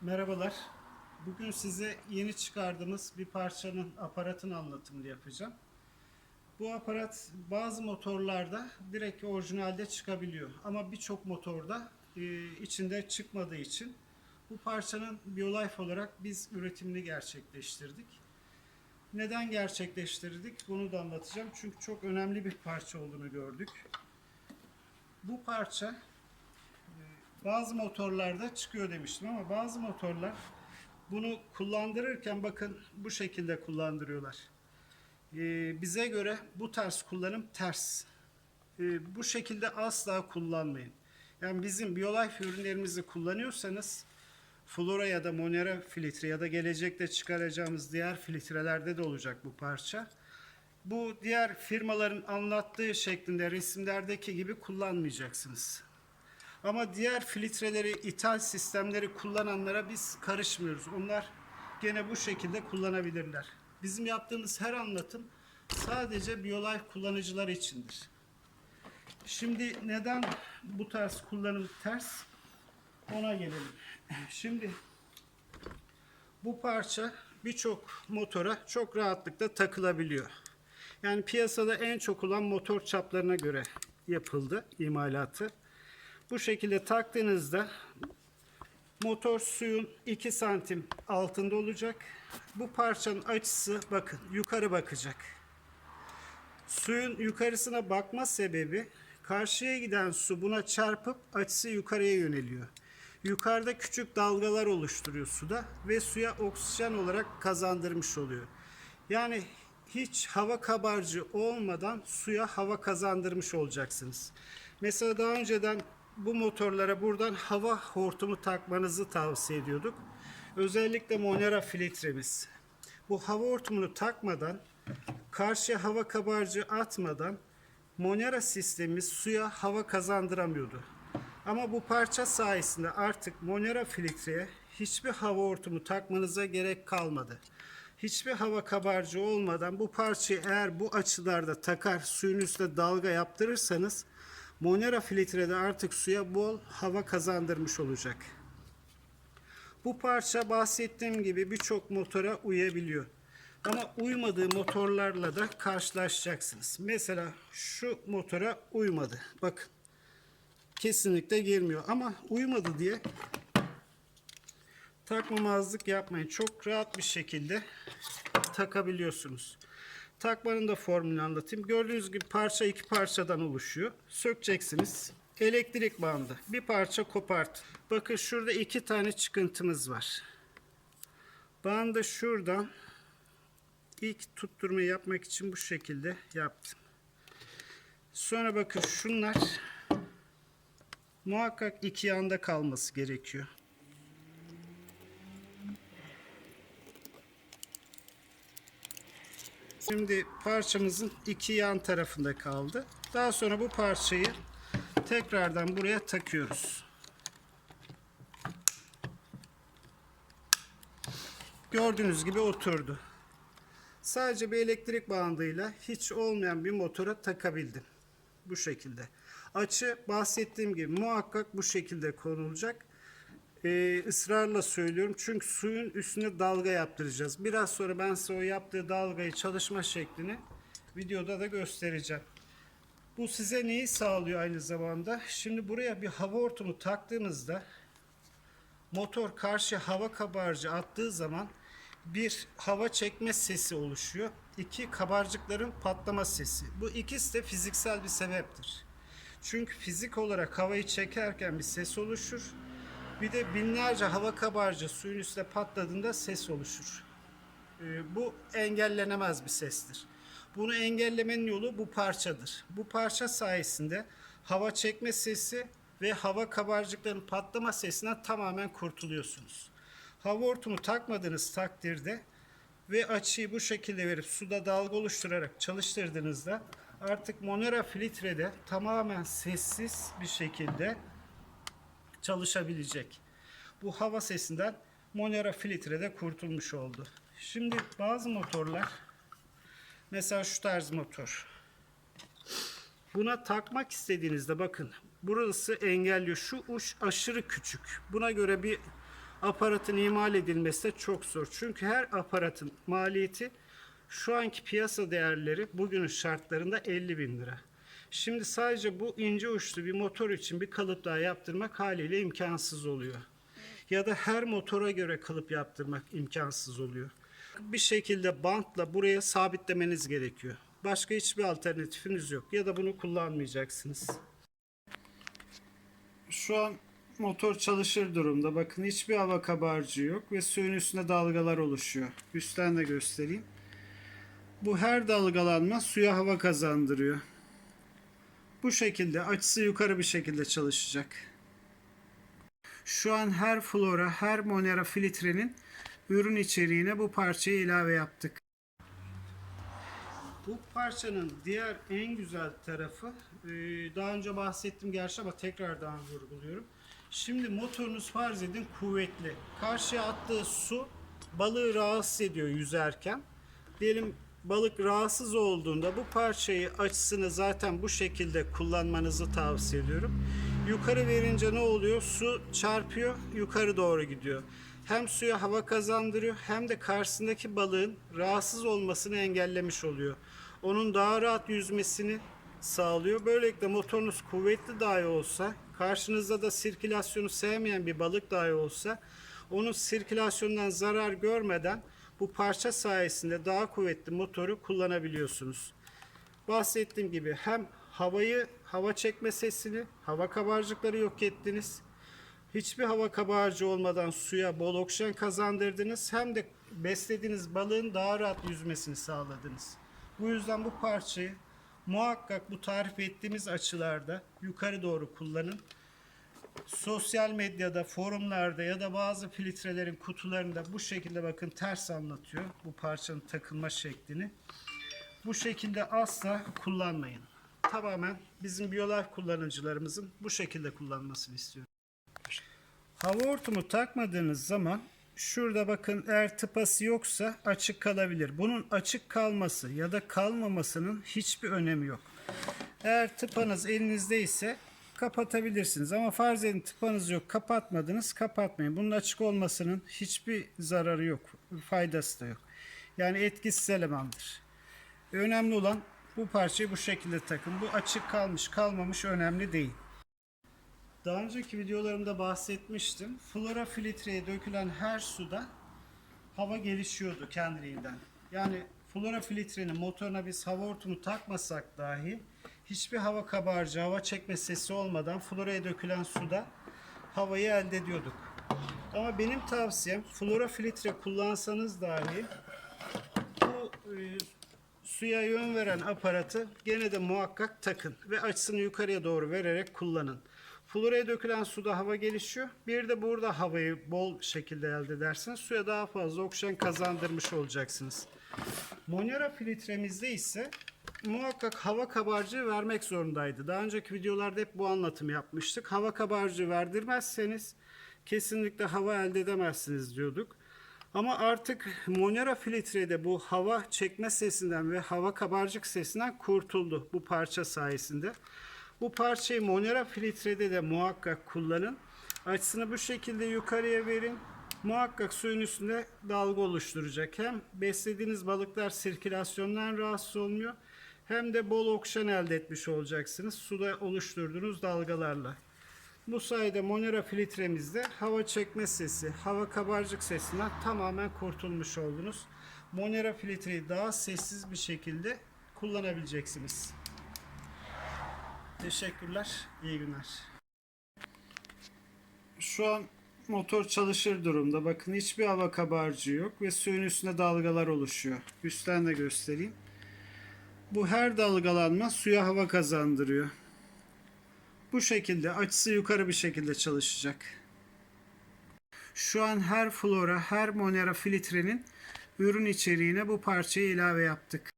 Merhabalar. Bugün size yeni çıkardığımız bir parçanın aparatın anlatımını yapacağım. Bu aparat bazı motorlarda direkt orijinalde çıkabiliyor. Ama birçok motorda e, içinde çıkmadığı için bu parçanın BioLife olarak biz üretimini gerçekleştirdik. Neden gerçekleştirdik bunu da anlatacağım. Çünkü çok önemli bir parça olduğunu gördük. Bu parça bazı motorlarda çıkıyor demiştim ama bazı motorlar bunu kullandırırken bakın bu şekilde kullandırıyorlar. Ee, bize göre bu tarz kullanım ters. Ee, bu şekilde asla kullanmayın. Yani bizim BioLife ürünlerimizi kullanıyorsanız Flora ya da Monera filtre ya da gelecekte çıkaracağımız diğer filtrelerde de olacak bu parça. Bu diğer firmaların anlattığı şeklinde resimlerdeki gibi kullanmayacaksınız. Ama diğer filtreleri, ithal sistemleri kullananlara biz karışmıyoruz. Onlar gene bu şekilde kullanabilirler. Bizim yaptığımız her anlatım sadece BioLife kullanıcılar içindir. Şimdi neden bu tarz kullanım ters? Ona gelelim. Şimdi bu parça birçok motora çok rahatlıkla takılabiliyor. Yani piyasada en çok olan motor çaplarına göre yapıldı imalatı. Bu şekilde taktığınızda motor suyun 2 santim altında olacak. Bu parçanın açısı bakın yukarı bakacak. Suyun yukarısına bakma sebebi karşıya giden su buna çarpıp açısı yukarıya yöneliyor. Yukarıda küçük dalgalar oluşturuyor suda ve suya oksijen olarak kazandırmış oluyor. Yani hiç hava kabarcı olmadan suya hava kazandırmış olacaksınız. Mesela daha önceden bu motorlara buradan hava hortumu takmanızı tavsiye ediyorduk. Özellikle Monera filtremiz. Bu hava hortumunu takmadan, karşıya hava kabarcı atmadan Monera sistemimiz suya hava kazandıramıyordu. Ama bu parça sayesinde artık Monera filtreye hiçbir hava hortumu takmanıza gerek kalmadı. Hiçbir hava kabarcı olmadan bu parçayı eğer bu açılarda takar suyun üstüne dalga yaptırırsanız Monera filtrede artık suya bol hava kazandırmış olacak. Bu parça bahsettiğim gibi birçok motora uyabiliyor. Ama uymadığı motorlarla da karşılaşacaksınız. Mesela şu motora uymadı. Bakın. Kesinlikle girmiyor. Ama uymadı diye takmamazlık yapmayın. Çok rahat bir şekilde takabiliyorsunuz. Takmanın da formülünü anlatayım. Gördüğünüz gibi parça iki parçadan oluşuyor. Sökeceksiniz. Elektrik bandı. Bir parça kopart. Bakın şurada iki tane çıkıntımız var. Bandı şuradan ilk tutturmayı yapmak için bu şekilde yaptım. Sonra bakın şunlar muhakkak iki yanda kalması gerekiyor. Şimdi parçamızın iki yan tarafında kaldı. Daha sonra bu parçayı tekrardan buraya takıyoruz. Gördüğünüz gibi oturdu. Sadece bir elektrik bandıyla hiç olmayan bir motora takabildim. Bu şekilde. Açı bahsettiğim gibi muhakkak bu şekilde konulacak. Ee, ısrarla söylüyorum çünkü suyun üstüne dalga yaptıracağız. Biraz sonra ben size o yaptığı dalgayı çalışma şeklini videoda da göstereceğim. Bu size neyi sağlıyor aynı zamanda? Şimdi buraya bir hava hortumu taktığınızda motor karşı hava kabarcı attığı zaman bir hava çekme sesi oluşuyor. İki kabarcıkların patlama sesi. Bu ikisi de fiziksel bir sebeptir. Çünkü fizik olarak havayı çekerken bir ses oluşur. Bir de binlerce hava kabarcı suyun üstüne patladığında ses oluşur. Ee, bu engellenemez bir sestir. Bunu engellemenin yolu bu parçadır. Bu parça sayesinde hava çekme sesi ve hava kabarcıklarının patlama sesinden tamamen kurtuluyorsunuz. Hava hortumu takmadığınız takdirde ve açıyı bu şekilde verip suda dalga oluşturarak çalıştırdığınızda artık Monera filtrede tamamen sessiz bir şekilde çalışabilecek. Bu hava sesinden Monera filtrede kurtulmuş oldu. Şimdi bazı motorlar mesela şu tarz motor. Buna takmak istediğinizde bakın burası engelliyor. Şu uç aşırı küçük. Buna göre bir aparatın imal edilmesi de çok zor. Çünkü her aparatın maliyeti şu anki piyasa değerleri bugünün şartlarında 50 bin lira. Şimdi sadece bu ince uçlu bir motor için bir kalıp daha yaptırmak haliyle imkansız oluyor. Ya da her motora göre kalıp yaptırmak imkansız oluyor. Bir şekilde bantla buraya sabitlemeniz gerekiyor. Başka hiçbir alternatifiniz yok. Ya da bunu kullanmayacaksınız. Şu an motor çalışır durumda. Bakın hiçbir hava kabarcığı yok ve suyun üstünde dalgalar oluşuyor. Üstten de göstereyim. Bu her dalgalanma suya hava kazandırıyor. Bu şekilde açısı yukarı bir şekilde çalışacak. Şu an her flora, her monera filtrenin ürün içeriğine bu parçayı ilave yaptık. Bu parçanın diğer en güzel tarafı e, daha önce bahsettim gerçi ama tekrardan vurguluyorum. Şimdi motorunuz farz edin kuvvetli. Karşıya attığı su balığı rahatsız ediyor yüzerken. Diyelim balık rahatsız olduğunda bu parçayı açısını zaten bu şekilde kullanmanızı tavsiye ediyorum. Yukarı verince ne oluyor? Su çarpıyor, yukarı doğru gidiyor. Hem suya hava kazandırıyor hem de karşısındaki balığın rahatsız olmasını engellemiş oluyor. Onun daha rahat yüzmesini sağlıyor. Böylelikle motorunuz kuvvetli dahi olsa, karşınızda da sirkülasyonu sevmeyen bir balık dahi olsa, onun sirkülasyondan zarar görmeden bu parça sayesinde daha kuvvetli motoru kullanabiliyorsunuz. Bahsettiğim gibi hem havayı, hava çekme sesini, hava kabarcıkları yok ettiniz. Hiçbir hava kabarcığı olmadan suya bol oksijen kazandırdınız. Hem de beslediğiniz balığın daha rahat yüzmesini sağladınız. Bu yüzden bu parçayı muhakkak bu tarif ettiğimiz açılarda yukarı doğru kullanın. Sosyal medyada, forumlarda ya da bazı filtrelerin kutularında bu şekilde bakın ters anlatıyor bu parçanın takılma şeklini. Bu şekilde asla kullanmayın. Tamamen bizim biyolog kullanıcılarımızın bu şekilde kullanmasını istiyorum. Hava hortumu takmadığınız zaman şurada bakın eğer tıpası yoksa açık kalabilir. Bunun açık kalması ya da kalmamasının hiçbir önemi yok. Eğer tıpanız elinizde ise kapatabilirsiniz. Ama farz edin tıpanız yok kapatmadınız kapatmayın. Bunun açık olmasının hiçbir zararı yok. Faydası da yok. Yani etkisiz elemandır. Önemli olan bu parçayı bu şekilde takın. Bu açık kalmış kalmamış önemli değil. Daha önceki videolarımda bahsetmiştim. Flora filtreye dökülen her suda hava gelişiyordu kendiliğinden. Yani flora filtrenin motoruna biz hava hortumu takmasak dahi hiçbir hava kabarcığı, hava çekme sesi olmadan floraya dökülen suda havayı elde ediyorduk. Ama benim tavsiyem flora filtre kullansanız dahi bu e, suya yön veren aparatı gene de muhakkak takın ve açısını yukarıya doğru vererek kullanın. Floraya dökülen suda hava gelişiyor. Bir de burada havayı bol şekilde elde edersiniz. Suya daha fazla oksijen kazandırmış olacaksınız. Monera filtremizde ise muhakkak hava kabarcığı vermek zorundaydı. Daha önceki videolarda hep bu anlatımı yapmıştık. Hava kabarcığı verdirmezseniz kesinlikle hava elde edemezsiniz diyorduk. Ama artık Monera filtrede bu hava çekme sesinden ve hava kabarcık sesinden kurtuldu bu parça sayesinde. Bu parçayı Monera filtrede de muhakkak kullanın. Açısını bu şekilde yukarıya verin. Muhakkak suyun üstünde dalga oluşturacak. Hem beslediğiniz balıklar sirkülasyondan rahatsız olmuyor. Hem de bol oksijen elde etmiş olacaksınız. Suda oluşturduğunuz dalgalarla. Bu sayede Monera filtremizde hava çekme sesi, hava kabarcık sesinden tamamen kurtulmuş oldunuz. Monera filtreyi daha sessiz bir şekilde kullanabileceksiniz. Teşekkürler, iyi günler. Şu an motor çalışır durumda. Bakın hiçbir hava kabarcığı yok ve suyun üstünde dalgalar oluşuyor. Üstten de göstereyim. Bu her dalgalanma suya hava kazandırıyor. Bu şekilde açısı yukarı bir şekilde çalışacak. Şu an her flora, her monera filtrenin ürün içeriğine bu parçayı ilave yaptık.